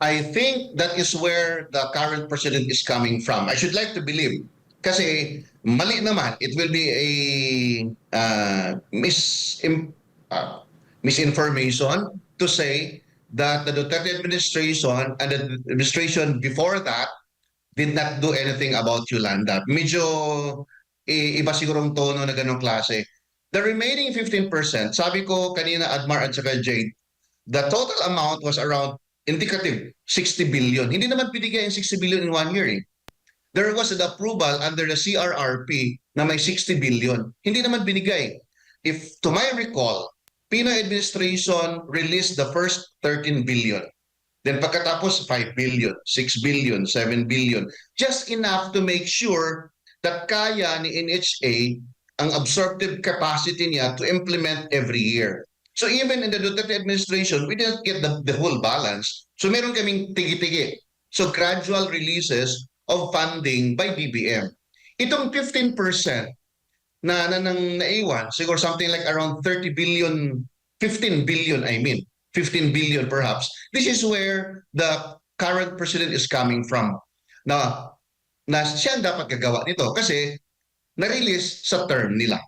I think that is where the current president is coming from. I should like to believe. Kasi mali naman, it will be a uh, mis uh, misinformation to say that the Duterte administration and the administration before that did not do anything about Yolanda. Medyo iba sigurong tono na ganong klase. The remaining 15%, sabi ko kanina Admar at saka Jade, the total amount was around indicative 60 billion. Hindi naman binigay yung 60 billion in one year eh. There was an approval under the CRRP na may 60 billion. Hindi naman binigay. If to my recall, Pinoy administration released the first 13 billion. Then pagkatapos 5 billion, 6 billion, 7 billion. Just enough to make sure that kaya ni NHA ang absorptive capacity niya to implement every year. So even in the Duterte administration, we didn't get the, the whole balance. So meron kaming tigi-tigi. So gradual releases of funding by DBM. Itong 15% na, na nang naiwan, siguro something like around 30 billion, 15 billion I mean, 15 billion perhaps. This is where the current president is coming from. Na, na siya dapat gagawa nito kasi na-release sa term nila.